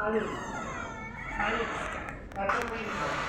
Allez, allez, attends-moi une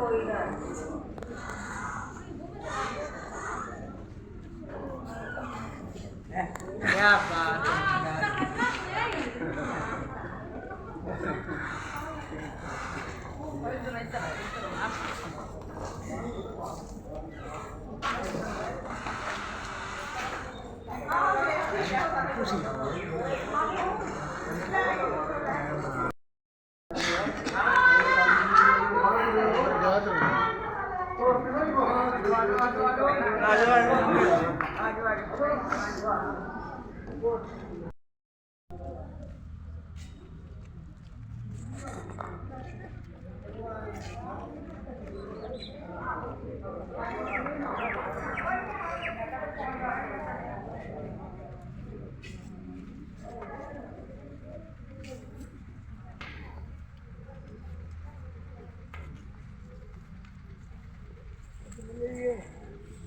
Oigan.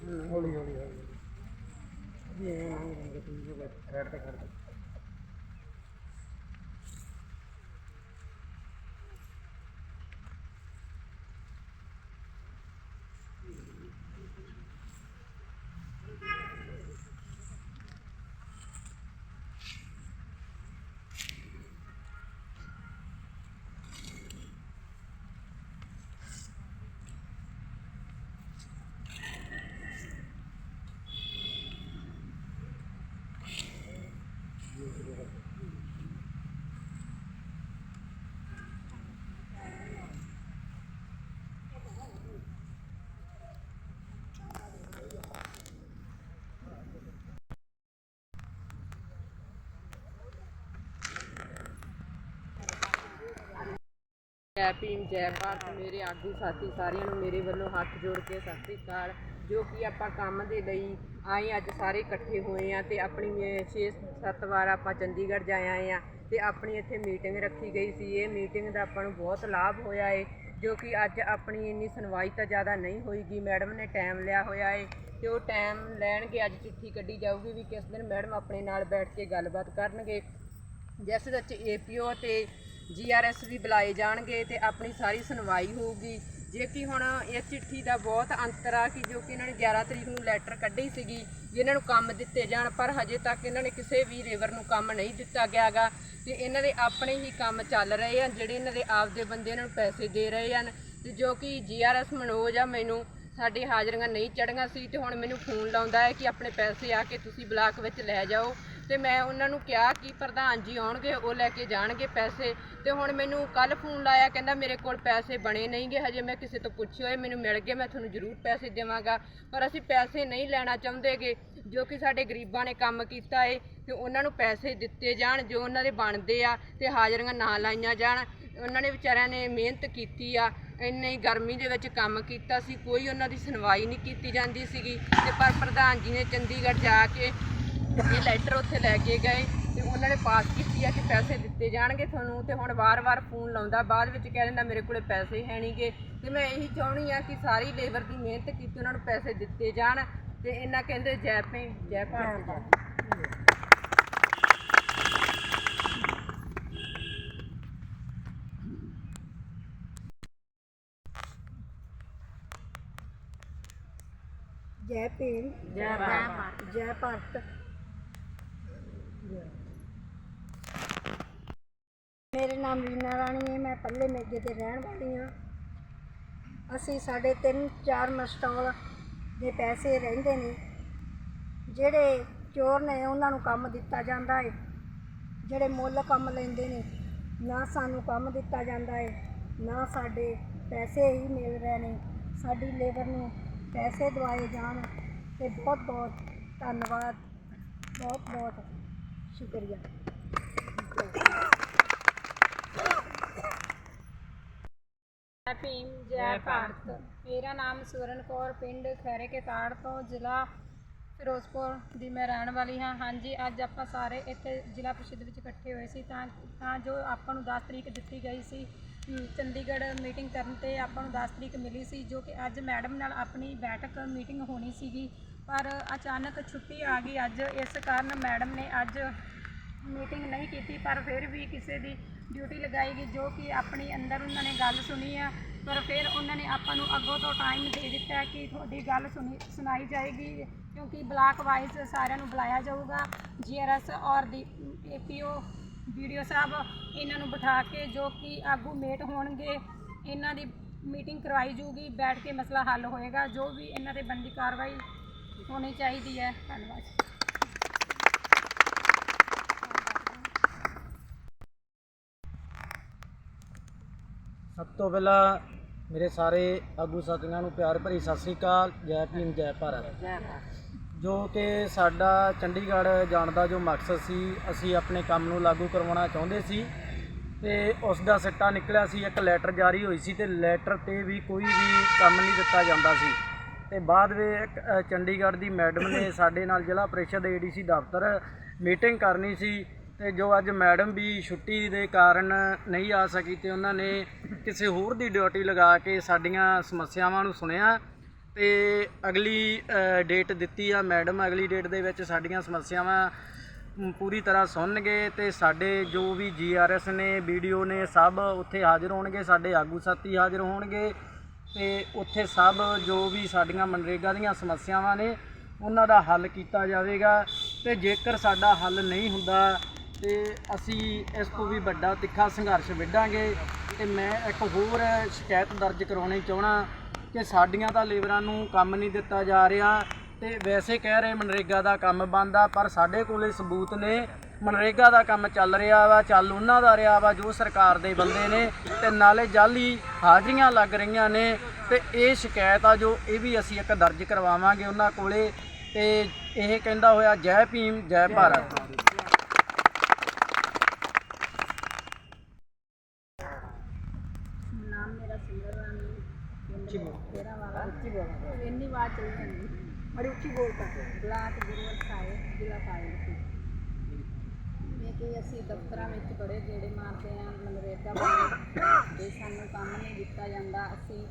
ਹੌਲੀ ਹੌਲੀ ਹੌਲੀ ਇਹ ਖੈਰ ਤੇ ਖੈਰ ਜੈ ਭੀਮ, ਜੈ ਭਾਰਤ, ਮੇਰੇ ਆਗੂ ਸਾਥੀ ਸਾਰਿਆਂ ਨੂੰ ਮੇਰੇ ਵੱਲੋਂ ਹੱਥ ਜੋੜ ਕੇ ਸਤਿ ਸ੍ਰੀ ਅਕਾਲ, ਜੋ ਕਿ ਆਪਾਂ ਕੰਮ ਦੇ ਲਈ ਆਏ ਅੱਜ ਸਾਰੇ ਇਕੱਠੇ ਹੋਏ ਆ ਤੇ ਆਪਣੀ 6-7 ਵਾਰ ਆਪਾਂ ਚੰਡੀਗੜ੍ਹ ਜਾ ਆਏ ਆ ਤੇ ਆਪਣੀ ਇੱਥੇ ਮੀਟਿੰਗ ਰੱਖੀ ਗਈ ਸੀ। ਇਹ ਮੀਟਿੰਗ ਦਾ ਆਪਾਂ ਨੂੰ ਬਹੁਤ ਲਾਭ ਹੋਇਆ ਏ, ਜੋ ਕਿ ਅੱਜ ਆਪਣੀ ਇੰਨੀ ਸੁਣਵਾਈ ਤਾਂ ਜ਼ਿਆਦਾ ਨਹੀਂ ਹੋਈਗੀ। ਮੈਡਮ ਨੇ ਟਾਈਮ ਲਿਆ ਹੋਇਆ ਏ ਤੇ ਉਹ ਟਾਈਮ ਲੈਣਗੇ, ਅੱਜ ਚਿੱਠੀ ਕੱਢੀ ਜਾਊਗੀ ਵੀ ਕਿਸ ਦਿਨ ਮੈਡਮ ਆਪਣੇ ਨਾਲ ਬੈਠ ਕੇ ਗੱਲਬਾਤ ਕਰਨਗੇ। ਜਿਸ ਵਿੱਚ ਏਪੀਓ ਤੇ ਜੀਆਰਐਸ ਵੀ ਬੁਲਾਏ ਜਾਣਗੇ ਤੇ ਆਪਣੀ ਸਾਰੀ ਸੁਣਵਾਈ ਹੋਊਗੀ। ਜੇ ਕਿ ਹੁਣ ਇਹ ਚਿੱਠੀ ਦਾ ਬਹੁਤ ਅੰਤਰ ਆ ਕਿ ਜੋ ਕਿ ਇਹਨਾਂ ਨੇ 11 ਤਰੀਕ ਨੂੰ ਲੈਟਰ ਕੱਢੀ ਸੀਗੀ ਇਹਨਾਂ ਨੂੰ ਕੰਮ ਦਿੱਤੇ ਜਾਣ, ਪਰ ਹਜੇ ਤੱਕ ਇਹਨਾਂ ਨੇ ਕਿਸੇ ਵੀ ਲੇਬਰ ਨੂੰ ਕੰਮ ਨਹੀਂ ਦਿੱਤਾ ਗਿਆਗਾ ਤੇ ਇਹਨਾਂ ਦੇ ਆਪਣੇ ਹੀ ਕੰਮ ਚੱਲ ਰਹੇ ਆ ਜਿਹੜੇ ਇਹਨਾਂ ਦੇ ਆਪਦੇ ਬੰਦੇ ਇਹਨਾਂ ਨੂੰ ਪੈਸੇ ਦੇ ਰਹੇ ਹਨ ਤੇ ਜੋ ਕਿ ਜੀਆਰਐਸ ਮਨੋਜ ਆ, ਮੈਨੂੰ ਸਾਡੀ ਹਾਜ਼ਰੀਆਂ ਨਹੀਂ ਚੜੀਆਂ ਸੀ ਤੇ ਹੁਣ ਮੈਨੂੰ ਫੋਨ ਲਾਉਂਦਾ ਹੈ ਕਿ ਆਪਣੇ ਪੈਸੇ ਆ ਕੇ ਤੁਸੀਂ ਬਲਾਕ ਵਿੱਚ ਲੈ ਜਾਓ। ਤੇ ਮੈਂ ਉਹਨਾਂ ਨੂੰ ਕਿਹਾ ਕਿ ਪ੍ਰਧਾਨ ਜੀ ਆਉਣਗੇ, ਉਹ ਲੈ ਕੇ ਜਾਣਗੇ ਪੈਸੇ। ਤੇ ਹੁਣ ਮੈਨੂੰ ਕੱਲ ਫੋਨ ਲਾਇਆ, ਕਹਿੰਦਾ ਮੇਰੇ ਕੋਲ ਪੈਸੇ ਬਣੇ ਨਹੀਂਗੇ ਹਜੇ ਮੈਂ ਕਿਸੇ ਤੋਂ ਪੁੱਛੇ ਹੋਏ, ਮੈਨੂੰ ਮਿਲ ਗਏ, ਮੈਂ ਤੁਹਾਨੂੰ ਜ਼ਰੂਰ ਪੈਸੇ ਦੇਵਾਂਗਾ। ਪਰ ਅਸੀਂ ਪੈਸੇ ਨਹੀਂ ਲੈਣਾ ਚਾਹੁੰਦੇਗੇ, ਜੋ ਕਿ ਸਾਡੇ ਗਰੀਬਾਂ ਨੇ ਕੰਮ ਕੀਤਾ ਏ, ਤੇ ਉਹਨਾਂ ਨੂੰ ਪੈਸੇ ਦਿੱਤੇ ਜਾਣ, ਜੋ ਉਹਨਾਂ ਦੇ ਬਣਦੇ ਆ, ਤੇ ਹਾਜ਼ਰੀਆਂ ਨਾ ਲਾਈਆਂ ਜਾਣ। ਉਹਨਾਂ ਨੇ ਵਿਚਾਰਿਆਂ ਨੇ ਮਿਹਨਤ ਕੀਤੀ ਆ, ਇੰਨੀ ਗਰਮੀ ਦੇ ਵਿੱਚ ਕੰਮ ਕੀਤਾ ਸੀ, ਕੋਈ ਉਹਨਾਂ ਦੀ ਸੁਣਵਾਈ ਨਹੀਂ ਕੀਤੀ ਜਾਂਦੀ ਸੀਗੀ। ਤੇ ਪਰ ਪ੍ਰਧਾਨ ਜੀ ਨੇ ਚੰਡੀਗੜ੍ਹ ਜਾ ਕੇ ਇਹ ਲੈਟਰ ਉੱਥੇ ਲੈ ਕੇ ਗਏ ਤੇ ਉਹਨਾਂ ਨੇ ਪਾਸ ਕੀਤੀ ਆ ਕਿ ਪੈਸੇ ਦਿੱਤੇ ਜਾਣਗੇ ਤੁਹਾਨੂੰ ਤੇ ਹੁਣ ਵਾਰ-ਵਾਰ ਫੋਨ ਲਾਉਂਦਾ ਬਾਅਦ ਵਿੱਚ ਕਹਿ ਦਿੰਦਾ ਮੇਰੇ ਕੋਲੇ ਪੈਸੇ ਹੈ ਨਹੀਂਗੇ ਤੇ ਮੈਂ ਇਹੀ ਚਾਹਣੀ ਆ ਕਿ ਸਾਰੀ ਲੇਬਰ ਦੀ ਮਿਹਨਤ ਕੀਤੀ ਉਹਨਾਂ ਨੂੰ ਪੈਸੇ ਦਿੱਤੇ ਜਾਣ ਤੇ ਇਹਨਾਂ ਕਹਿੰਦੇ ਜੈ ਭੀਮ ਜੈ ਭਾਰਤ ਜੈ। ਭੀਮ ਜੈ ਭਾਰਤ। ਜੈ ਭਾਰਤ। ਮੇਰਾ ਨਾਮ ਰੀਨਾ ਰਾਣੀ ਹੈ, ਮੈਂ ਪੱਲੇ ਮੇਗੇ ਤੇ ਰਹਿਣ ਵਾਲੀ ਹਾਂ। ਅਸੀਂ ਸਾਡੇ ਤਿੰਨ ਚਾਰ ਮਸਟਾਲ ਦੇ ਪੈਸੇ ਰਹਿੰਦੇ ਨੇ, ਜਿਹੜੇ ਚੋਰ ਨੇ ਉਹਨਾਂ ਨੂੰ ਕੰਮ ਦਿੱਤਾ ਜਾਂਦਾ ਹੈ। ਜਿਹੜੇ ਮੁੱਲ ਕੰਮ ਲੈਂਦੇ ਨੇ, ਨਾ ਸਾਨੂੰ ਕੰਮ ਦਿੱਤਾ ਜਾਂਦਾ ਹੈ, ਨਾ ਸਾਡੇ ਪੈਸੇ ਹੀ ਮਿਲ ਰਹੇ ਨੇ। ਸਾਡੀ ਲੇਬਰ ਨੂੰ ਪੈਸੇ ਦਵਾਏ ਜਾਣ ਤੇ ਬਹੁਤ ਬਹੁਤ ਧੰਨਵਾਦ, ਬਹੁਤ ਬਹੁਤ ਸ਼ੁਕਰੀਆ। ਜੈ ਭੀਮ ਜੈ ਭਾਰਤ। ਮੇਰਾ ਨਾਮ ਸੁਵਰਨ ਕੌਰ ਪਿੰਡ ਖੈਰੇ ਕੇ ਤਾੜ ਤੋਂ ਜ਼ਿਲ੍ਹਾ ਫਿਰੋਜ਼ਪੁਰ ਦੀ ਮੈਂ ਰਹਿਣ ਵਾਲੀ ਹਾਂ। ਹਾਂਜੀ ਅੱਜ ਆਪਾਂ ਸਾਰੇ ਇੱਥੇ ਜ਼ਿਲ੍ਹਾ ਪ੍ਰੀਸ਼ਦ ਵਿੱਚ ਇਕੱਠੇ ਹੋਏ ਸੀ ਤਾਂ ਤਾਂ ਜੋ ਆਪਾਂ ਨੂੰ 10 ਤਰੀਕ ਦਿੱਤੀ ਗਈ ਸੀ। ਚੰਡੀਗੜ੍ਹ ਮੀਟਿੰਗ ਕਰਨ ਤੇ ਆਪਾਂ ਨੂੰ 10 ਤਰੀਕ ਮਿਲੀ ਸੀ ਜੋ ਕਿ ਅੱਜ ਮੈਡਮ ਨਾਲ ਆਪਣੀ ਬੈਠਕ ਮੀਟਿੰਗ ਹੋਣੀ ਸੀਗੀ। ਪਰ ਅਚਾਨਕ ਛੁੱਟੀ ਆ ਗਈ ਅੱਜ ਇਸ ਕਾਰਨ ਮੈਡਮ ਨੇ ਅੱਜ ਮੀਟਿੰਗ ਨਹੀਂ ਕੀਤੀ ਪਰ ਫਿਰ ਵੀ ਕਿਸੇ ਦੀ ਡਿਊਟੀ ਲਗਾਈ ਗਈ ਜੋ ਕਿ ਆਪਣੀ ਅੰਦਰ ਉਹਨਾਂ ਨੇ ਗੱਲ ਸੁਣੀ ਆ, ਪਰ ਫਿਰ ਉਹਨਾਂ ਨੇ ਆਪਾਂ ਨੂੰ ਅੱਗੋਂ ਤੋਂ ਟਾਈਮ ਦੇ ਦਿੱਤਾ ਕਿ ਤੁਹਾਡੀ ਗੱਲ ਸੁਣੀ, ਸੁਣਾਈ ਜਾਏਗੀ, ਕਿਉਂਕਿ ਬਲਾਕ ਵਾਈਜ਼ ਸਾਰਿਆਂ ਨੂੰ ਬੁਲਾਇਆ ਜਾਊਗਾ ਜੀਆਰਐਸ ਔਰ ਦੀ ਏਪੀਓ ਵੀਡੀਓ ਸਾਹਿਬ, ਇਹਨਾਂ ਨੂੰ ਬਿਠਾ ਕੇ ਜੋ ਕਿ ਆਗੂ ਮੇਟ ਹੋਣਗੇ, ਇਹਨਾਂ ਦੀ ਮੀਟਿੰਗ ਕਰਵਾਈ ਜਾਊਗੀ, ਬੈਠ ਕੇ ਮਸਲਾ ਹੱਲ ਹੋਏਗਾ, ਜੋ ਵੀ ਇਹਨਾਂ ਤੇ ਬੰਦੀ ਕਾਰਵਾਈ ਹੋਣੀ ਚਾਹੀਦੀ ਹੈ, ਧੰਨਵਾਦ। ਸਭ ਤੋਂ ਪਹਿਲਾਂ ਮੇਰੇ ਸਾਰੇ ਆਗੂ ਸਾਥੀਆਂ ਨੂੰ ਪਿਆਰ ਭਰੀ ਸਤਿ ਸ੍ਰੀ ਅਕਾਲ ਜੈ ਭੀਮ ਜੈ ਭਾਰਤ। ਜੋ ਕਿ ਸਾਡਾ ਚੰਡੀਗੜ੍ਹ ਜਾਣ ਦਾ ਜੋ ਮਕਸਦ ਸੀ ਅਸੀਂ ਆਪਣੇ ਕੰਮ ਨੂੰ ਲਾਗੂ ਕਰਵਾਉਣਾ ਚਾਹੁੰਦੇ ਸੀ ਤੇ ਉਸ ਦਾ ਸਿੱਟਾ ਨਿਕਲਿਆ ਸੀ ਇੱਕ ਲੈਟਰ ਜਾਰੀ ਹੋਈ ਸੀ ਤੇ ਲੈਟਰ ਤੇ ਵੀ ਕੋਈ ਵੀ ਕੰਮ ਨਹੀਂ ਦਿੱਤਾ ਜਾਂਦਾ ਸੀ। ਤੇ ਬਾਅਦ ਵਿੱਚ ਚੰਡੀਗੜ੍ਹ ਦੀ ਮੈਡਮ ਨੇ ਸਾਡੇ ਨਾਲ ਜ਼ਿਲ੍ਹਾ ਪ੍ਰੀਸ਼ਦ ਏਡੀਸੀ ਦਫ਼ਤਰ ਮੀਟਿੰਗ ਕਰਨੀ ਸੀ। ਤੇ ਜੋ ਅੱਜ ਮੈਡਮ ਵੀ ਛੁੱਟੀ ਦੇ ਕਾਰਨ ਨਹੀਂ ਆ ਸਕੀ ਤੇ ਉਹਨਾਂ ਨੇ ਕਿਸੇ ਹੋਰ ਦੀ ਡਿਊਟੀ ਲਗਾ ਕੇ ਸਾਡੀਆਂ ਸਮੱਸਿਆਵਾਂ ਨੂੰ ਸੁਣਿਆ ਤੇ ਅਗਲੀ ਡੇਟ ਦਿੱਤੀ ਆ ਮੈਡਮ। ਅਗਲੀ ਡੇਟ ਦੇ ਵਿੱਚ ਸਾਡੀਆਂ ਸਮੱਸਿਆਵਾਂ ਪੂਰੀ ਤਰ੍ਹਾਂ ਸੁਣਨਗੇ ਤੇ ਸਾਡੇ ਜੋ ਵੀ ਜੀਆਰਐਸ ਨੇ ਵੀਡੀਓ ਨੇ ਸਭ ਉੱਥੇ ਹਾਜ਼ਰ ਹੋਣਗੇ, ਸਾਡੇ ਆਗੂ ਸਾਥੀ ਹਾਜ਼ਰ ਹੋਣਗੇ ਤੇ ਉੱਥੇ ਸਭ ਜੋ ਵੀ ਸਾਡੀਆਂ ਮਨਰੇਗਾ ਦੀਆਂ ਸਮੱਸਿਆਵਾਂ ਨੇ, ਉਹਨਾਂ ਦਾ ਹੱਲ ਕੀਤਾ ਜਾਵੇਗਾ ਤੇ ਜੇਕਰ ਸਾਡਾ ਹੱਲ ਨਹੀਂ ਹੁੰਦਾ ਤੇ ਅਸੀਂ ਇਸ ਤੋਂ ਵੀ ਵੱਡਾ ਤਿੱਖਾ ਸੰਘਰਸ਼ ਵਿੱਢਾਂਗੇ ਤੇ ਮੈਂ ਇੱਕ ਹੋਰ ਸ਼ਿਕਾਇਤ ਦਰਜ ਕਰਾਉਣੀ ਚਾਹਣਾ ਕਿ ਸਾਡੀਆਂ ਤਾਂ ਲੇਬਰਾਂ ਨੂੰ ਕੰਮ ਨਹੀਂ ਦਿੱਤਾ ਜਾ ਰਿਹਾ ਤੇ ਵੈਸੇ ਕਹਿ ਰਹੇ ਮਨਰੇਗਾ ਦਾ ਕੰਮ ਬੰਦ ਆ, ਪਰ ਸਾਡੇ ਕੋਲੇ ਸਬੂਤ ਨੇ। ਮਨਰੇਗਾ ਦਾ ਕੰਮ ਚੱਲ ਰਿਹਾ ਵਾ, ਚੱਲ ਉਹਨਾਂ ਦਾ ਰਿਹਾ ਵਾ ਜੋ ਸਰਕਾਰ ਦੇ ਬੰਦੇ ਨੇ ਤੇ ਨਾਲੇ ਜਾਲੀ ਹਾਜ਼ਰੀਆਂ ਲੱਗ ਰਹੀਆਂ ਨੇ ਤੇ ਇਹ ਸ਼ਿਕਾਇਤ ਆ ਜੋ ਇਹ ਵੀ ਅਸੀਂ ਇੱਕ ਦਰਜ ਕਰਵਾਵਾਂਗੇ ਉਹਨਾਂ ਕੋਲੇ ਤੇ ਇਹ ਕਹਿੰਦਾ ਹੋਇਆ ਜੈ ਭੀਮ, ਜੈ ਭਾਰਤ ਨਾਮ ਮੇਰਾ ਸੁੰਦਰ ਰਾਣੀ ਤੇਰਾ ਵਾਲਾ ਉੱਚੀ ਬੋਲ। ਇੰਨੀ ਆਵਾਜ਼ ਚੱਲ ਜਾਂਦੀ ਬੜੀ ਉੱਚੀ ਬੋਲਦਾ ਬਲਾਕ ਗੁਰੂਵਰ ਸਾਹਿਬ, ਜ਼ਿਲ੍ਹਾ ਫਾਜ਼ਿਲਕਾ ਇਹ ਕਿ ਅਸੀਂ ਦਫ਼ਤਰਾਂ ਵਿੱਚ ਬੜੇ ਗੇੜੇ ਮਾਰਦੇ ਹਾਂ, ਮਨਰੇਗਾ ਬਾਰੇ ਤੇ ਸਾਨੂੰ ਕੰਮ ਨਹੀਂ ਦਿੱਤਾ ਜਾਂਦਾ। ਅਸੀਂ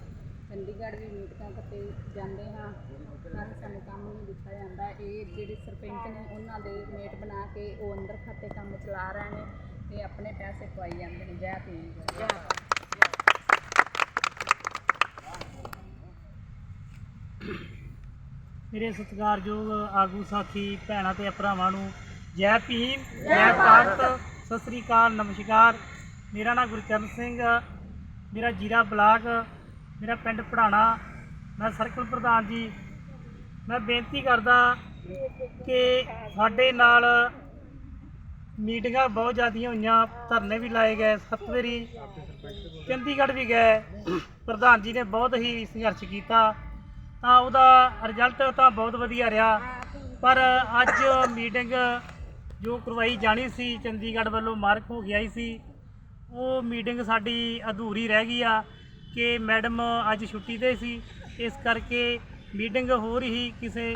ਚੰਡੀਗੜ੍ਹ ਵੀ ਮੀਟਿੰਗਾਂ ਤੇ ਜਾਂਦੇ ਹਾਂ। ਪਰ ਸਾਨੂੰ ਕੰਮ ਨਹੀਂ ਦਿੱਤਾ ਜਾਂਦਾ। ਇਹ ਜਿਹੜੇ ਸਰਪੰਚ ਨੇ, ਉਹਨਾਂ ਦੇ ਮੇਟ ਬਣਾ ਕੇ ਉਹ ਅੰਦਰ ਖਾਤੇ ਕੰਮ ਚਲਾ ਰਹੇ ਨੇ ਤੇ ਆਪਣੇ ਪੈਸੇ ਖਵਾਈ ਜਾਂਦੇ ਨੇ, ਜੈ ਭੀਮ ਜੈ। ਮੇਰੇ ਸਤਿਕਾਰਯੋਗ ਆਗੂ ਸਾਥੀ, ਭੈਣਾਂ ਤੇ ਭਰਾਵਾਂ ਨੂੰ ਜੈ ਭੀਮ, ਜੈ ਭਾਰਤ, ਸਤਿ ਸ੍ਰੀ ਅਕਾਲ, ਨਮਸਕਾਰ। ਮੇਰਾ ਨਾਮ ਗੁਰਚਰਨ ਸਿੰਘ, ਮੇਰਾ ਜੀਰਾ ਬਲਾਕ, ਮੇਰਾ ਪਿੰਡ ਪੜਾਣਾ ਮੈਂ ਸਰਕਲ ਪ੍ਰਧਾਨ ਜੀ। ਮੈਂ ਬੇਨਤੀ ਕਰਦਾ ਕਿ ਸਾਡੇ ਨਾਲ ਮੀਟਿੰਗਾਂ ਬਹੁਤ ਜ਼ਿਆਦੀਆਂ ਹੋਈਆਂ, ਧਰਨੇ ਵੀ ਲਾਏ ਗਏ ਸੱਤ ਵਾਰੀ। ਚੰਡੀਗੜ੍ਹ ਵੀ ਗਏ। ਪ੍ਰਧਾਨ ਜੀ ਨੇ ਬਹੁਤ ਹੀ ਸੰਘਰਸ਼ ਕੀਤਾ। ਤਾਂ ਉਹਦਾ ਰਿਜ਼ਲਟ ਤਾਂ ਬਹੁਤ ਵਧੀਆ ਰਿਹਾ। ਪਰ ਅੱਜ ਮੀਟਿੰਗ ਜੋ ਕਰਵਾਈ ਜਾਣੀ ਸੀ, ਚੰਡੀਗੜ੍ਹ ਵੱਲੋਂ ਮਾਰਕ ਹੋ ਗਿਆ ਹੀ ਸੀ। ਉਹ ਮੀਟਿੰਗ ਸਾਡੀ ਅਧੂਰੀ ਰਹਿ ਗਈ ਆ ਕਿ ਮੈਡਮ ਅੱਜ ਛੁੱਟੀ ਤੇ ਸੀ। ਇਸ ਕਰਕੇ ਮੀਟਿੰਗ ਹੋਰ ਹੀ ਕਿਸੇ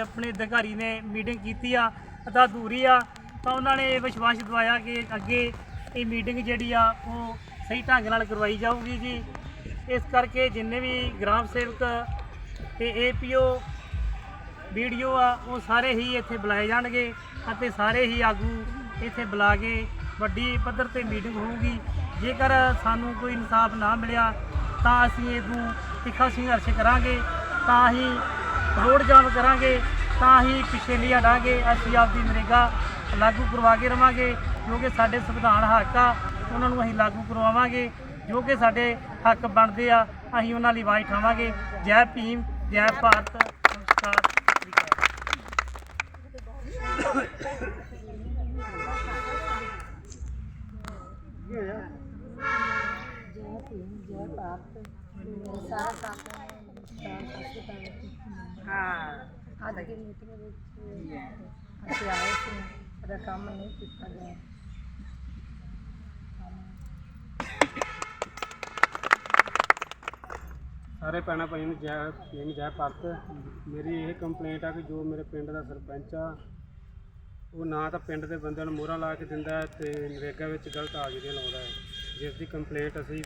ਆਪਣੇ ਅਧਿਕਾਰੀ ਨੇ ਮੀਟਿੰਗ ਕੀਤੀ ਆ। ਤਾਂ ਅਧੂਰੀ ਆ। ਤਾਂ ਉਹਨਾਂ ਨੇ ਵਿਸ਼ਵਾਸ ਦਿਵਾਇਆ ਕਿ ਅੱਗੇ ਇਹ ਮੀਟਿੰਗ ਜਿਹੜੀ ਆ, ਉਹ ਸਹੀ ਢੰਗ ਨਾਲ ਕਰਵਾਈ ਜਾਊਗੀ ਜੀ। ਇਸ ਕਰਕੇ ਜਿੰਨੇ ਵੀ ਗ੍ਰਾਮ ਸੇਵਕ ਤੇ ਏਪੀਓ ਵੀਡੀਓ ਆ, ਉਹ ਸਾਰੇ ਹੀ ਇੱਥੇ ਬੁਲਾਏ ਜਾਣਗੇ ਅਤੇ ਸਾਰੇ ਹੀ ਆਗੂ ਇੱਥੇ ਬੁਲਾ ਕੇ ਵੱਡੀ ਪੱਧਰ ਤੇ ਮੀਟਿੰਗ ਹੋਊਗੀ। ਜੇਕਰ ਸਾਨੂੰ ਕੋਈ ਇਨਸਾਫ ਨਾ ਮਿਲਿਆ, ਤਾਂ ਅਸੀਂ ਇਹਨੂੰ ਤਿੱਖਾ ਸੰਘਰਸ਼ ਕਰਾਂਗੇ, ਤਾਂ ਹੀ ਰੋਡ ਜਾਮ ਕਰਾਂਗੇ, ਤਾਂ ਹੀ ਪਿੱਛੇ ਨਹੀਂ ਹਟਾਂਗੇ ਅਸੀਂ ਆਪਦੀ ਨਰੇਗਾ ਲਾਗੂ ਕਰਵਾ ਕੇ ਰਵਾਂਗੇ, ਜੋ ਕਿ ਸਾਡੇ ਸੰਵਿਧਾਨ ਹੱਕ ਆ, ਉਹਨਾਂ ਨੂੰ ਅਸੀਂ ਲਾਗੂ ਕਰਵਾਵਾਂਗੇ, ਜੋ ਕਿ ਸਾਡੇ ਹੱਕ ਬਣਦੇ ਆ। ਅਸੀਂ ਉਹਨਾਂ ਲਈ ਆਵਾਜ਼ ਉਠਾਵਾਂਗੇ। ਜੈ ਭੀਮ, ਜੈ ਭਾਰਤ ਨਮਸਕਾਰ ਜੈ ਭੀਮ ਜੈ ਭਾਰਤ ਸਾਰਾ ਸਾਥੀਆਂ ਹਾਂ। ਅੱਜ ਦੀ ਮੀਟਿੰਗ ਵਿੱਚ ਅਸੀਂ ਆਏ ਸੀ, ਸਾਡਾ ਕੰਮ ਨਹੀਂ ਕੀਤਾ ਗਿਆ। ਸਾਰੇ ਭੈਣਾਂ ਭਾਈ ਨੂੰ ਜੈ ਭੀਮ ਜੈ ਭਾਰਤ ਮੇਰੀ ਇਹ ਕੰਪਲੇਂਟ ਆ ਕਿ ਜੋ ਮੇਰੇ ਪਿੰਡ ਦਾ ਸਰਪੰਚ ਆ, ਉਹ ਨਾ ਤਾਂ ਪਿੰਡ ਦੇ ਬੰਦਿਆਂ ਨੂੰ ਮੋਹਰਾ ਲਾ ਕੇ ਦਿੰਦਾ ਹੈ ਤੇ ਨਰੇਗਾ ਵਿੱਚ ਗਲਤ ਹਾਜ਼ਰੀਆਂ ਲਾਉਂਦਾ ਹੈ। ਜਿਸ ਦੀ ਕੰਪਲੇਂਟ ਅਸੀਂ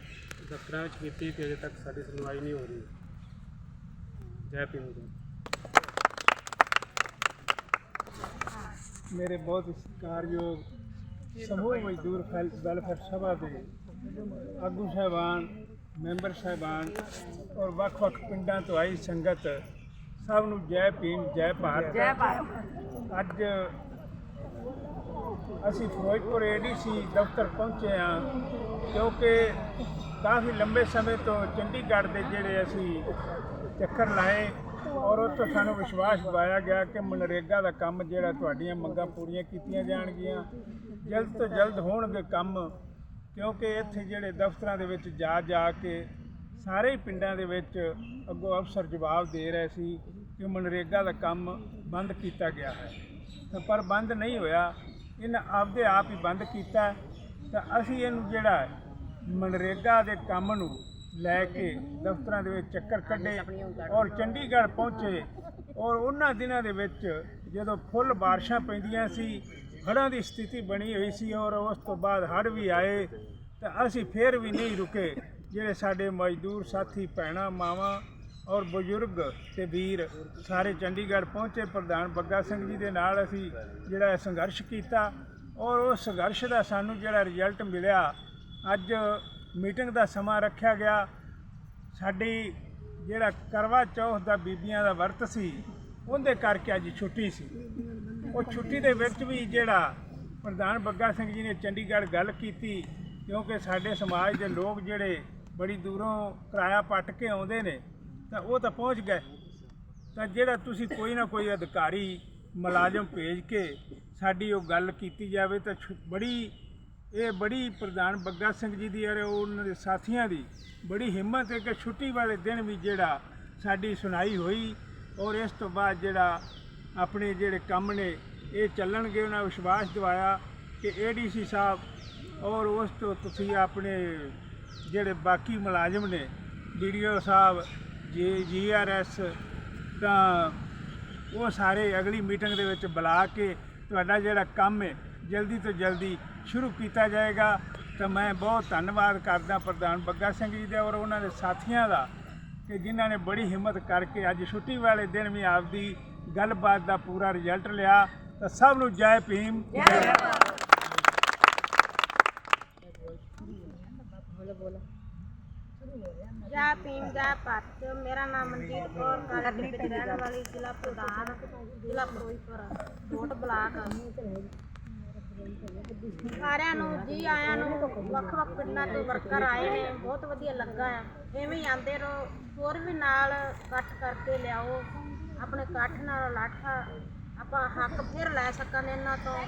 ਦਫ਼ਤਰਾਂ ਵਿੱਚ ਕੀਤੀ ਤੇ ਅਜੇ ਤੱਕ ਸਾਡੀ ਸੁਣਵਾਈ ਨਹੀਂ ਹੋ ਰਹੀ। ਜੈ ਭੀਮ ਜੀ। ਮੇਰੇ ਬਹੁਤ ਸਤਿਕਾਰਯੋਗ ਸਮੂਹ ਮਜ਼ਦੂਰ ਵੈਲਫੇਅਰ ਸਭਾ ਦੇ ਆਗੂ ਸਾਹਿਬਾਨ ਮੈਂਬਰ ਸਾਹਿਬਾਨ ਔਰ ਵੱਖ-ਵੱਖ ਪਿੰਡਾਂ ਤੋਂ ਆਈ ਸੰਗਤ ਸਭ ਨੂੰ ਜੈ ਭੀਮ ਜੈ ਭਾਰਤ। ਜੈ ਭਾਰਤ। ਅੱਜ ਅਸੀਂ ਫਿਰੋਜ਼ਪੁਰ ਏਡੀਸੀ ਦਫ਼ਤਰ ਪਹੁੰਚੇ ਹਾਂ ਕਿਉਂਕਿ ਕਾਫੀ ਲੰਬੇ ਸਮੇਂ ਤੋਂ ਚੰਡੀਗੜ੍ਹ ਦੇ ਜਿਹੜੇ ਅਸੀਂ ਚੱਕਰ ਲਾਏ ਔਰ ਉੱਥੋਂ ਸਾਨੂੰ ਵਿਸ਼ਵਾਸ ਦਿਵਾਇਆ ਗਿਆ ਕਿ ਮਨਰੇਗਾ ਦਾ ਕੰਮ ਜਿਹੜਾ ਤੁਹਾਡੀਆਂ ਮੰਗਾਂ ਪੂਰੀਆਂ ਕੀਤੀਆਂ ਜਾਣਗੀਆਂ ਜਲਦ ਤੋਂ ਜਲਦ ਹੋਣਗੇ ਕੰਮ। ਕਿਉਂਕਿ ਇੱਥੇ ਜਿਹੜੇ ਦਫ਼ਤਰਾਂ ਦੇ ਵਿੱਚ ਜਾ ਜਾ ਕੇ ਸਾਰੇ ਹੀ ਪਿੰਡਾਂ ਦੇ ਵਿੱਚ ਅੱਗੋਂ ਅਫਸਰ ਜਵਾਬ ਦੇ ਰਹੇ ਸੀ ਕਿ ਮਨਰੇਗਾ ਦਾ ਕੰਮ ਬੰਦ ਕੀਤਾ ਗਿਆ ਹੈ। ਤਾਂ ਪਰ ਬੰਦ ਨਹੀਂ ਹੋਇਆ। ਇਹਨਾਂ ਆਪਦੇ ਆਪ ਹੀ ਬੰਦ ਕੀਤਾ। ਤਾਂ ਅਸੀਂ ਇਹਨੂੰ ਜਿਹੜਾ ਮਨਰੇਗਾ ਦੇ ਕੰਮ ਨੂੰ ਲੈ ਕੇ ਦਫ਼ਤਰਾਂ ਦੇ ਵਿੱਚ ਚੱਕਰ ਕੱਢੇ ਔਰ ਚੰਡੀਗੜ੍ਹ ਪਹੁੰਚੇ। ਔਰ ਉਹਨਾਂ ਦਿਨਾਂ ਦੇ ਵਿੱਚ ਜਦੋਂ ਫੁੱਲ ਬਾਰਿਸ਼ਾਂ ਪੈਂਦੀਆਂ ਸੀ ਹੜ੍ਹਾਂ ਦੀ ਸਥਿਤੀ ਬਣੀ ਹੋਈ ਸੀ ਔਰ ਉਸ ਤੋਂ ਬਾਅਦ ਹੜ੍ਹ ਵੀ ਆਏ ਤਾਂ ਅਸੀਂ ਫੇਰ ਵੀ ਨਹੀਂ ਰੁਕੇ, ਜਿਹੜੇ ਸਾਡੇ ਮਜ਼ਦੂਰ ਸਾਥੀ, ਭੈਣਾਂ, ਮਾਵਾਂ ਔਰ ਬਜ਼ੁਰਗ ਤੇ ਵੀਰ ਸਾਰੇ ਚੰਡੀਗੜ੍ਹ ਪਹੁੰਚੇ। ਪ੍ਰਧਾਨ ਬੱਗਾ ਸਿੰਘ ਜੀ ਦੇ ਨਾਲ ਅਸੀਂ ਜਿਹੜਾ ਸੰਘਰਸ਼ ਕੀਤਾ ਔਰ ਉਸ ਸੰਘਰਸ਼ ਦਾ ਸਾਨੂੰ ਜਿਹੜਾ ਰਿਜ਼ਲਟ ਮਿਲਿਆ, ਅੱਜ ਮੀਟਿੰਗ ਦਾ ਸਮਾਂ ਰੱਖਿਆ ਗਿਆ। ਸਾਡੀ ਜਿਹੜਾ ਕਰਵਾ ਚੌਥ ਦਾ ਬੀਬੀਆਂ ਦਾ ਵਰਤ ਸੀ, ਉਹਦੇ ਕਰਕੇ ਅੱਜ ਛੁੱਟੀ ਸੀ। ਉਹ ਛੁੱਟੀ ਦੇ ਵਿੱਚ ਵੀ ਜਿਹੜਾ ਪ੍ਰਧਾਨ ਬੱਗਾ ਸਿੰਘ ਜੀ ਨੇ ਚੰਡੀਗੜ੍ਹ ਗੱਲ ਕੀਤੀ, ਕਿਉਂਕਿ ਸਾਡੇ ਸਮਾਜ ਦੇ ਲੋਕ ਜਿਹੜੇ ਬੜੀ ਦੂਰੋਂ ਕਿਰਾਇਆ ਪੱਟ ਕੇ ਆਉਂਦੇ ਨੇ, ਤਾਂ ਉਹ ਤਾਂ ਪਹੁੰਚ ਗਏ। ਤਾਂ ਜਿਹੜਾ ਤੁਸੀਂ ਕੋਈ ਨਾ ਕੋਈ ਅਧਿਕਾਰੀ ਮੁਲਾਜ਼ਮ ਭੇਜ ਕੇ ਸਾਡੀ ਉਹ ਗੱਲ ਕੀਤੀ ਜਾਵੇ, ਤਾਂ ਛੁ- ਬੜੀ, ਇਹ ਬੜੀ ਪ੍ਰਧਾਨ ਬੱਗਾ ਸਿੰਘ ਜੀ ਦੀ ਔਰ ਉਹਨਾਂ ਦੇ ਸਾਥੀਆਂ ਦੀ ਬੜੀ ਹਿੰਮਤ ਹੈ ਕਿ ਛੁੱਟੀ ਵਾਲੇ ਦਿਨ ਵੀ ਜਿਹੜਾ ਸਾਡੀ ਸੁਣਾਈ ਹੋਈ ਔਰ ਇਸ ਤੋਂ ਬਾਅਦ ਜਿਹੜਾ ਆਪਣੇ ਜਿਹੜੇ ਕੰਮ ਨੇ, ਇਹ ਚੱਲਣਗੇ। ਉਹਨਾਂ ਵਿਸ਼ਵਾਸ ਦਿਵਾਇਆ ਕਿ ਏਡੀਸੀ ਸਾਹਿਬ ਔਰ ਉਸ ਤੋਂ ਤੁਸੀਂ ਆਪਣੇ ਜਿਹੜੇ ਬਾਕੀ ਮੁਲਾਜ਼ਮ ਨੇ ਡੀਡੀਓ ਸਾਹਿਬ, ਜੀ ਜੀਆਰਐਸ ਤਾਂ ਉਹ ਸਾਰੇ ਅਗਲੀ ਮੀਟਿੰਗ ਦੇ ਵਿੱਚ ਬੁਲਾ ਕੇ ਤੁਹਾਡਾ ਜਿਹੜਾ ਕੰਮ ਹੈ, ਜਲਦੀ ਤੋਂ ਜਲਦੀ ਸ਼ੁਰੂ ਕੀਤਾ ਜਾਏਗਾ। ਤਾਂ ਮੈਂ ਬਹੁਤ ਧੰਨਵਾਦ ਕਰਦਾ ਪ੍ਰਧਾਨ ਬੱਗਾ ਸਿੰਘ ਜੀ ਦਾ ਔਰ ਉਹਨਾਂ ਦੇ ਸਾਥੀਆਂ ਦਾ, ਕਿ ਜਿਨ੍ਹਾਂ ਨੇ ਬੜੀ ਹਿੰਮਤ ਕਰਕੇ ਅੱਜ ਛੁੱਟੀ ਵਾਲੇ ਦਿਨ ਵੀ ਆਪਦੀ ਗੱਲਬਾਤ ਦਾ ਪੂਰਾ ਰਿਜ਼ਲਟ ਲਿਆ। ਤਾਂ ਸਭ ਨੂੰ ਜੈ ਭੀਮ। ਜੈ ਭੀਮ। ਜੈ ਭਾਰਤ ਮੇਰਾ ਨਾਮ ਮਨਜੀਤ ਕੌਰ ਕਾਲੀ ਪਿੰਡ ਦੀ ਰਹਿਣ ਵਾਲੀ ਜ਼ਿਲ੍ਹਾ ਪ੍ਰਧਾਨ, ਜ਼ਿਲ੍ਹਾ ਫਿਰੋਜ਼ਪੁਰ ਕੋਟ ਬਲਾਕ। ਸਾਰਿਆਂ ਨੂੰ, ਜੀ ਆਇਆਂ ਨੂੰ ਵੱਖ ਵੱਖ ਪਿੰਡਾਂ ਤੋਂ ਵਰਕਰ ਆਏ ਨੇ। ਬਹੁਤ ਵਧੀਆ ਲੱਗਾ ਆ। ਐਵੇਂ ਹੀ ਆਂਦੇ ਰਹੋ। ਹੋਰ ਵੀ ਨਾਲ ਇਕੱਠ ਕਰਕੇ ਲਿਆਓ। ਆਪਣੇ ਇਕੱਠ ਨਾਲ ਲਾਠਾ ਆਪਾਂ ਹੱਕ ਫਿਰ ਲੈ ਸਕਾਂਗੇ ਇਹਨਾਂ ਤੋਂ।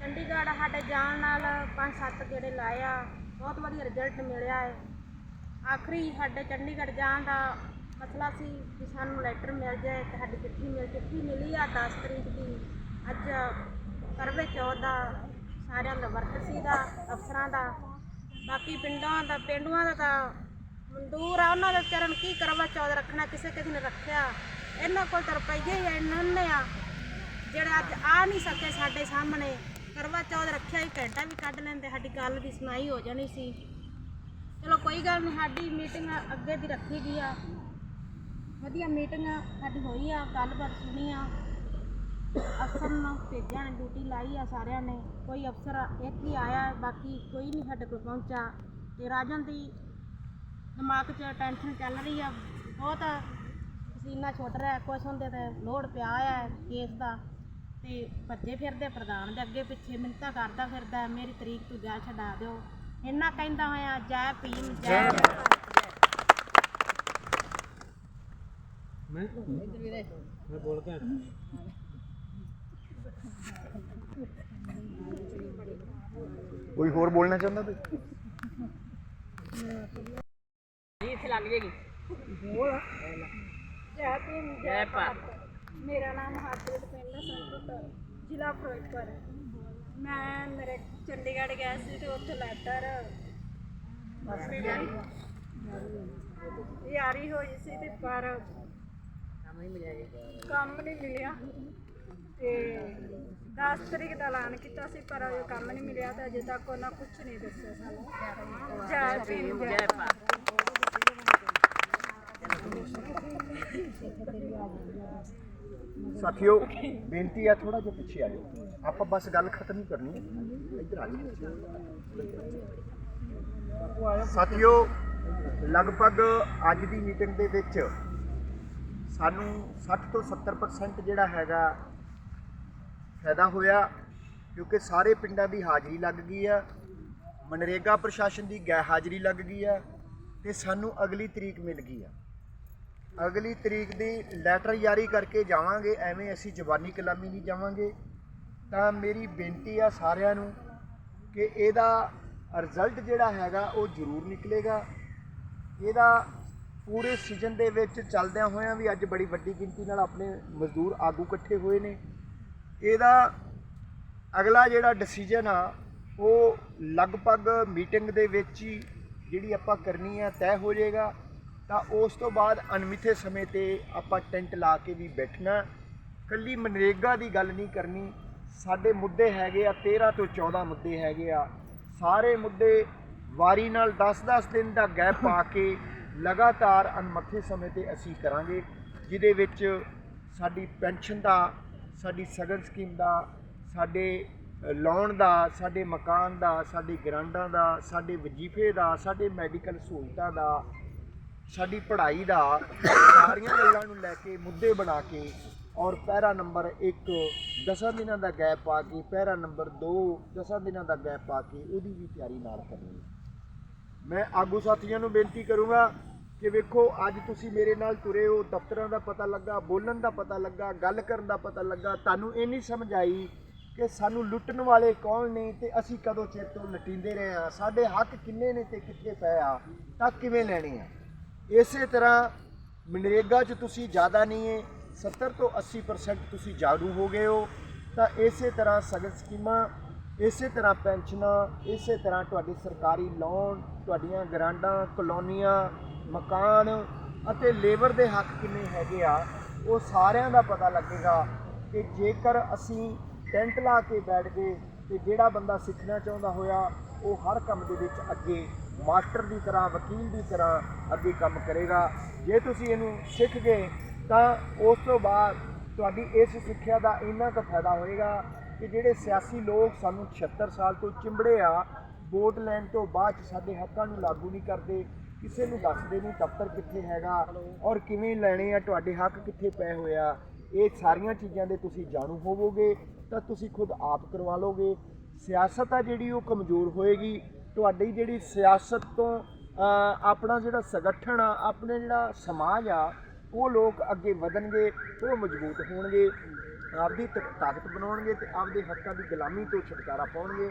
ਚੰਡੀਗੜ੍ਹ ਸਾਡੇ ਜਾਣ ਨਾਲ ਪੰਜ ਸੱਤ ਗੇੜੇ ਲਾਏ ਆ, ਬਹੁਤ ਵਧੀਆ ਰਿਜ਼ਲਟ ਮਿਲਿਆ ਹੈ ਆਖਰੀ ਸਾਡੇ ਚੰਡੀਗੜ੍ਹ ਜਾਣ ਦਾ ਮਸਲਾ ਸੀ ਕਿ ਸਾਨੂੰ ਲੈਟਰ ਮਿਲ ਜਾਏ ਤੇ ਸਾਡੀ ਚਿੱਠੀ ਮਿਲ, ਚਿੱਠੀ ਮਿਲੀ ਆ 10 ਤਰੀਕ ਦੀ। ਅੱਜ ਕਰਵੇ ਚੌਥ ਦਾ, ਸਾਰਿਆਂ ਦਾ ਵਰਤ ਸੀ ਦਾ ਅਫਸਰਾਂ ਦਾ। ਬਾਕੀ ਪਿੰਡਾਂ ਦਾ, ਪਿੰਡੂਆਂ ਦਾ ਤਾਂ ਮਜ਼ਦੂਰ ਆ, ਉਹਨਾਂ ਦੇ ਚਰਨ ਕੀ ਕਰਵਾ ਚੌਥ ਰੱਖਣਾ, ਕਿਸੇ ਕਿਸੇ ਨੇ ਰੱਖਿਆ। ਇਹਨਾਂ ਕੋਲ ਤਾਂ ਰੁਪਈਏ ਹੀ ਇੰਨੇ ਆ। ਜਿਹੜੇ ਅੱਜ ਆ ਨਹੀਂ ਸਕੇ ਸਾਡੇ ਸਾਹਮਣੇ ਕਰਵਾ ਚੌਥ ਰੱਖਿਆ ਹੀ ਘੰਟਾ ਵੀ ਕੱਢ ਲੈਂਦੇ, ਸਾਡੀ ਗੱਲ ਦੀ ਸੁਣਾਈ ਹੋ ਜਾਣੀ ਸੀ। ਚਲੋ ਕੋਈ ਗੱਲ ਨਹੀਂ, ਸਾਡੀ ਮੀਟਿੰਗ ਅੱਗੇ ਦੀ ਰੱਖੀ ਗਈ ਆ। ਵਧੀਆ ਮੀਟਿੰਗ ਸਾਡੀ ਹੋਈ ਆ, ਗੱਲਬਾਤ ਸੁਣੀ ਆ। ਅਫਸਰ ਨੂੰ ਭੇਜਿਆ ਨੇ ਡਿਊਟੀ ਲਾਈ ਆ ਸਾਰਿਆਂ ਨੇ। ਕੋਈ ਅਫਸਰ ਇੱਕ ਹੀ ਆਇਆ, ਬਾਕੀ ਕੋਈ ਨਹੀਂ ਸਾਡੇ ਕੋਲ ਪਹੁੰਚਾ ਤੇ ਰਾਜਨ ਦੀ ਦਿਮਾਗ 'ਚ ਟੈਨਸ਼ਨ ਚੱਲ ਰਹੀ ਆ, ਬਹੁਤ ਪਸੀਨਾ ਛੁੱਟ ਰਿਹਾ ਕੁਛ ਹੁੰਦੇ ਤੇ ਲੋਡ ਪਿਆ ਆ ਕੇਸ ਦਾ। ਤੇ ਭੱਜੇ ਫਿਰਦੇ ਪ੍ਰਧਾਨ ਦੇ ਅੱਗੇ ਪਿੱਛੇ ਮਿੰਤਾ ਕਰਦਾ ਫਿਰਦਾ ਮੇਰੀ ਤਰੀਕ ਤੂੰ ਜਾ ਛਡਾ ਦਿਓ। ਇੰਨਾ ਕਹਿੰਦਾ ਹੋਇਆ ਜੈ ਭੀਮ ਜੈ ਮੈਂ ਮੈਂ ਬੋਲ ਕੇ ਕੋਈ ਹੋਰ ਬੋਲਣਾ ਚਾਹੁੰਦਾ ਕੋਈ ਲਈਏਗੀ ਜੈ ਭੀਮ ਜੈ ਭਾਰਤ। ਮੇਰਾ ਨਾਮ ਹਰਪ੍ਰੀਤ ਪਿੰਡ ਸੰਤਪੁਰ ਜ਼ਿਲ੍ਹਾ ਫਿਰੋਜ਼ਪੁਰ। ਮੈਂ ਮੇਰੇ ਚੰਡੀਗੜ੍ਹ ਗਿਆ ਸੀ ਤੇ ਉੱਥੇ ਲੈਟਰ ਯਾਰੀ ਹੋਈ ਸੀ ਤੇ ਪਰ ਕੰਮ ਨਹੀਂ ਮਿਲਿਆ। ਤੇ 10 ਤਰੀਕ ਦਾ ਐਲਾਨ ਕੀਤਾ ਸੀ ਪਰ ਕੰਮ ਨਹੀਂ ਮਿਲਿਆ ਤੇ ਅਜੇ ਤੱਕ ਉਹਨਾਂ ਕੁਝ ਨਹੀਂ ਦੱਸਿਆ ਸਾਨੂੰ। ਜੈ ਭੀਮ ਜੈ ਜੈ ਭਾਰਤ। ਸਾਥੀਓ, ਬੇਨਤੀ ਆ ਥੋੜਾ ਜਿਹਾ ਪਿੱਛੇ ਆ ਜਾਓ। ਆਪਾਂ ਬਸ ਗੱਲ ਖਤਮ ਹੀ ਕਰਨੀ ਹੈ। ਇੱਧਰ ਆ ਜਾਓ। ਸਾਥੀਓ, ਲਗਭਗ ਅੱਜ ਦੀ ਮੀਟਿੰਗ ਦੇ ਵਿੱਚ ਸਾਨੂੰ 60 ਤੋਂ 70% ਜਿਹੜਾ ਹੈਗਾ ਫਾਇਦਾ ਹੋਇਆ, ਕਿਉਂਕਿ ਸਾਰੇ ਪਿੰਡਾਂ ਦੀ ਹਾਜ਼ਰੀ ਲੱਗ ਗਈ ਆ। ਮਨਰੇਗਾ ਪ੍ਰਸ਼ਾਸਨ ਦੀ ਗੈਰ ਹਾਜ਼ਰੀ ਲੱਗ ਗਈ ਆ ਤੇ ਸਾਨੂੰ ਅਗਲੀ ਤਰੀਕ ਮਿਲ ਗਈ ਆ। ਅਗਲੀ ਤਰੀਕ ਦੀ ਲੈਟਰ ਜਾਰੀ ਕਰਕੇ ਜਾਵਾਂਗੇ, ਐਵੇਂ ਅਸੀਂ ਜ਼ਬਾਨੀ ਕਲਾਮੀ ਨਹੀਂ ਜਾਵਾਂਗੇ। ਤਾਂ ਮੇਰੀ ਬੇਨਤੀ ਆ ਸਾਰਿਆਂ ਨੂੰ ਕਿ ਇਹਦਾ ਰਿਜ਼ਲਟ ਜਿਹੜਾ ਹੈਗਾ, ਉਹ ਜ਼ਰੂਰ ਨਿਕਲੇਗਾ। ਇਹਦਾ ਪੂਰੇ ਸੀਜ਼ਨ ਦੇ ਵਿੱਚ ਚੱਲਦਿਆਂ ਹੋਇਆਂ ਵੀ ਅੱਜ ਬੜੀ ਵੱਡੀ ਗਿਣਤੀ ਨਾਲ ਆਪਣੇ ਮਜ਼ਦੂਰ ਆਗੂ ਇਕੱਠੇ ਹੋਏ ਨੇ। ਇਹਦਾ ਅਗਲਾ ਜਿਹੜਾ ਡਿਸੀਜਨ ਆ, ਉਹ ਲਗਭਗ ਮੀਟਿੰਗ ਦੇ ਵਿੱਚ ਹੀ ਜਿਹੜੀ ਆਪਾਂ ਕਰਨੀ ਹੈ ਤੈਅ ਹੋ ਜਾਏਗਾ। ਤਾਂ ਉਸ ਤੋਂ ਬਾਅਦ ਅਣਮਿੱਥੇ ਸਮੇਂ ਤੇ ਆਪਾਂ ਟੈਂਟ ਲਾ ਕੇ ਵੀ ਬੈਠਣਾ। ਕੱਲੀ ਮਨਰੇਗਾ ਦੀ ਗੱਲ ਨਹੀਂ ਕਰਨੀ। ਸਾਡੇ ਮੁੱਦੇ ਹੈਗੇ ਆ 13 ਤੋਂ 14 ਮੁੱਦੇ ਹੈਗੇ ਆ। ਸਾਰੇ ਮੁੱਦੇ ਵਾਰੀ ਨਾਲ 10-10 ਦਿਨ ਦਾ ਗੈਪ ਪਾ ਕੇ ਲਗਾਤਾਰ ਅਣਮੱਥੇ ਸਮੇਂ ਤੇ ਅਸੀਂ ਕਰਾਂਗੇ, ਜਿਹਦੇ ਵਿੱਚ ਸਾਡੀ ਪੈਨਸ਼ਨ ਦਾ, ਸਾਡੀ ਸਗਨ ਸਕੀਮ ਦਾ, ਸਾਡੇ ਲੋਨ ਦਾ, ਸਾਡੇ ਮਕਾਨ ਦਾ, ਸਾਡੇ ਗਰਾਂਡਾਂ ਦਾ, ਸਾਡੇ ਵਜ਼ੀਫੇ ਦਾ, ਸਾਡੇ ਮੈਡੀਕਲ ਸਹੂਲਤਾਂ ਦਾ ਸਾਡੀ ਪੜ੍ਹਾਈ ਦਾ ਸਾਰੀਆਂ ਗੱਲਾਂ ਨੂੰ ਲੈ ਕੇ ਮੁੱਦੇ ਬਣਾ ਕੇ ਔਰ ਪਹਿਰਾ ਨੰਬਰ 1 ਦਸਾਂ ਦਿਨਾਂ ਦਾ ਗੈਪ ਪਾ ਕੇ, ਪਹਿਰਾ ਨੰਬਰ 2 ਦਸਾਂ ਦਿਨਾਂ ਦਾ ਗੈਪ ਪਾ ਕੇ ਉਹਦੀ ਵੀ ਤਿਆਰੀ ਨਾਲ ਕਰਨੀ ਮੈਂ ਆਗੂ ਸਾਥੀਆਂ ਨੂੰ ਬੇਨਤੀ ਕਰੂੰਗਾ ਕਿ ਵੇਖੋ, ਅੱਜ ਤੁਸੀਂ ਮੇਰੇ ਨਾਲ ਤੁਰੇ ਹੋ, ਦਫ਼ਤਰਾਂ ਦਾ ਪਤਾ ਲੱਗਾ, ਬੋਲਣ ਦਾ ਪਤਾ ਲੱਗਾ, ਗੱਲ ਕਰਨ ਦਾ ਪਤਾ ਲੱਗਾ, ਤੁਹਾਨੂੰ ਇਹ ਨਹੀਂ ਸਮਝ ਆਈ ਕਿ ਸਾਨੂੰ ਲੁੱਟਣ ਵਾਲੇ ਕੌਣ ਨੇ ਤੇ ਅਸੀਂ ਕਦੋਂ ਚਿਰ ਤੋਂ ਲਟੀਂਦੇ ਰਹੇ ਆ ਸਾਡੇ ਹੱਕ ਕਿੰਨੇ ਨੇ ਤੇ ਕਿੱਥੇ ਪਏ ਆ, ਤਾਂ ਕਿਵੇਂ ਲੈਣੇ ਆ? ਇਸੇ ਤਰ੍ਹਾਂ ਮਨਰੇਗਾ 'ਚ ਤੁਸੀਂ ਜ਼ਿਆਦਾ ਨਹੀਂ ਹੈ 70 ਤੋਂ 80% ਤੁਸੀਂ ਜਾਗਰੂ ਹੋ ਗਏ ਹੋ, ਤਾਂ ਇਸੇ ਤਰ੍ਹਾਂ ਸਗਨ ਸਕੀਮਾਂ, ਇਸੇ ਤਰ੍ਹਾਂ ਪੈਨਸ਼ਨਾਂ, ਇਸੇ ਤਰ੍ਹਾਂ ਤੁਹਾਡੀ ਸਰਕਾਰੀ ਲੋਨ ਤੁਹਾਡੀਆਂ ਗਰਾਂਡਾਂ ਕਲੋਨੀਆਂ, ਮਕਾਨ ਅਤੇ ਲੇਬਰ ਦੇ ਹੱਕ ਕਿੰਨੇ ਹੈਗੇ ਆ, ਉਹ ਸਾਰਿਆਂ ਦਾ ਪਤਾ ਲੱਗੇਗਾ ਕਿ ਜੇਕਰ ਅਸੀਂ ਟੈਂਟ ਲਾ ਕੇ ਬੈਠ ਗਏ ਤੇ ਜਿਹੜਾ ਬੰਦਾ ਸਿੱਖਣਾ ਚਾਹੁੰਦਾ ਹੋਇਆ, ਉਹ ਹਰ ਕੰਮ ਦੇ ਵਿੱਚ ਅੱਗੇ ਮਾਸਟਰ ਦੀ ਤਰ੍ਹਾਂ, ਵਕੀਲ ਦੀ ਤਰ੍ਹਾਂ ਅੱਗੇ ਕੰਮ ਕਰੇਗਾ। ਜੇ ਤੁਸੀਂ ਇਹਨੂੰ ਸਿੱਖ ਗਏ, ਤਾਂ ਉਸ ਤੋਂ ਬਾਅਦ ਤੁਹਾਡੀ ਇਸ ਸਿੱਖਿਆ ਦਾ ਇੰਨਾ ਕੁ ਫਾਇਦਾ ਹੋਏਗਾ ਕਿ ਜਿਹੜੇ ਸਿਆਸੀ ਲੋਕ ਸਾਨੂੰ 76 ਸਾਲ ਤੋਂ ਚਿੰਬੜੇ ਆ, ਵੋਟ ਲੈਣ ਤੋਂ ਬਾਅਦ 'ਚ ਸਾਡੇ ਹੱਕਾਂ ਨੂੰ ਲਾਗੂ ਨਹੀਂ ਕਰਦੇ, ਕਿਸੇ ਨੂੰ ਦੱਸਦੇ ਨਹੀਂ ਦਫ਼ਤਰ ਕਿੱਥੇ ਹੈਗਾ ਔਰ ਕਿਵੇਂ ਲੈਣੇ ਆ, ਤੁਹਾਡੇ ਹੱਕ ਕਿੱਥੇ ਪਏ ਹੋਏ ਆ। ਇਹ ਸਾਰੀਆਂ ਚੀਜ਼ਾਂ ਦੇ ਤੁਸੀਂ ਜਾਣੂ ਹੋਵੋਗੇ, ਤਾਂ ਤੁਸੀਂ ਖੁਦ ਆਪ ਕਰਵਾ ਲੋਗੇ ਸਿਆਸਤ ਆ ਜਿਹੜੀ, ਉਹ ਕਮਜ਼ੋਰ ਹੋਏਗੀ। ਤੁਹਾਡੀ ਜਿਹੜੀ ਸਿਆਸਤ ਤੋਂ ਆਪਣਾ ਜਿਹੜਾ ਸੰਗਠਨ ਆ, ਆਪਣੇ ਜਿਹੜਾ ਸਮਾਜ ਆ, ਉਹ ਲੋਕ ਅੱਗੇ ਵਧਣਗੇ, ਉਹ ਮਜ਼ਬੂਤ ਹੋਣਗੇ, ਆਪਦੀ ਤ- ਤਾਕਤ ਬਣਾਉਣਗੇ ਤੇ ਆਪਦੇ ਹੱਕਾਂ ਦੀ ਗੁਲਾਮੀ ਤੋਂ ਛੁਟਕਾਰਾ ਪਾਉਣਗੇ।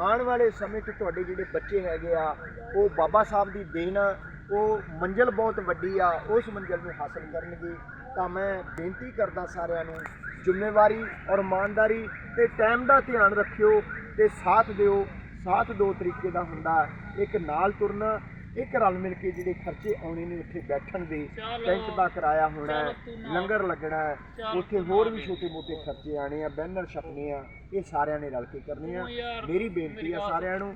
ਆਉਣ ਵਾਲੇ ਸਮੇਂ 'ਚ ਤੁਹਾਡੇ ਜਿਹੜੇ ਬੱਚੇ ਹੈਗੇ ਆ, ਉਹ ਬਾਬਾ ਸਾਹਿਬ ਦੀ ਦੇਣ ਆ ਉਹ ਮੰਜ਼ਲ ਬਹੁਤ ਵੱਡੀ ਆ, ਉਸ ਮੰਜ਼ਲ ਨੂੰ ਹਾਸਲ ਕਰਨਗੇ। ਤਾਂ ਮੈਂ ਬੇਨਤੀ ਕਰਦਾ ਸਾਰਿਆਂ ਨੂੰ, ਜ਼ਿੰਮੇਵਾਰੀ ਔਰ ਇਮਾਨਦਾਰੀ ਤੇ ਟਾਈਮ ਦਾ ਧਿਆਨ ਰੱਖਿਓ ਤੇ ਸਾਥ ਦਿਓ। ਸਾਥ ਦੋ ਤਰੀਕੇ ਦਾ ਹੁੰਦਾ ਇੱਕ ਨਾਲ ਤੁਰਨਾ ਇੱਕ ਰਲ ਮਿਲ ਕੇ ਜਿਹੜੇ ਖਰਚੇ ਆਉਣੇ ਨੇ ਉੱਥੇ ਬੈਠਣ ਦੇ ਟੈਂਟ ਦਾ ਕਿਰਾਇਆ ਹੋਣਾ ਲੰਗਰ ਲੱਗਣਾ ਉੱਥੇ ਹੋਰ ਵੀ ਛੋਟੇ ਮੋਟੇ ਖਰਚੇ ਆਣੇ ਆ ਬੈਨਰ ਛਪਨੇ ਆ ਇਹ ਸਾਰਿਆਂ ਨੇ ਰਲ ਕੇ ਕਰਨੇ ਆ। ਮੇਰੀ ਬੇਨਤੀ ਆ ਸਾਰਿਆਂ ਨੂੰ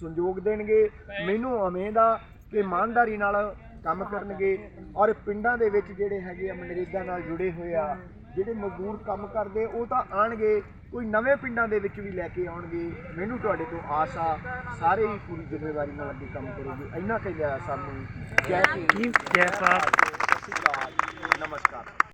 ਸੰਯੋਗ ਦੇਣਗੇ ਮੈਨੂੰ ਉਮੀਦ ਆ ਕਿ ਇਮਾਨਦਾਰੀ ਨਾਲ ਕੰਮ ਕਰਨਗੇ ਔਰ ਪਿੰਡਾਂ ਦੇ ਵਿੱਚ ਜਿਹੜੇ ਹੈਗੇ ਆ ਮਨਰੇਗਾ ਨਾਲ ਜੁੜੇ ਹੋਏ ਆ ਜਿਹੜੇ ਮਜ਼ਦੂਰ ਕੰਮ ਕਰਦੇ ਉਹ ਤਾਂ ਆਣਗੇ ਕੋਈ ਨਵੇਂ ਪਿੰਡਾਂ ਦੇ ਵਿੱਚ ਵੀ ਲੈ ਕੇ ਆਉਣਗੇ ਮੈਨੂੰ ਤੁਹਾਡੇ ਤੋਂ ਆਸ ਆ ਸਾਰੇ ਹੀ ਪੂਰੀ ਜ਼ਿੰਮੇਵਾਰੀ ਨਾਲ ਅੱਗੇ ਕੰਮ ਕਰੋਗੇ। ਇੰਨਾ ਕਹਿਆ ਸਾਨੂੰ। ਜੈ ਹਿੰਦ। ਜੈ ਅਕਾਲ। ਨਮਸਕਾਰ।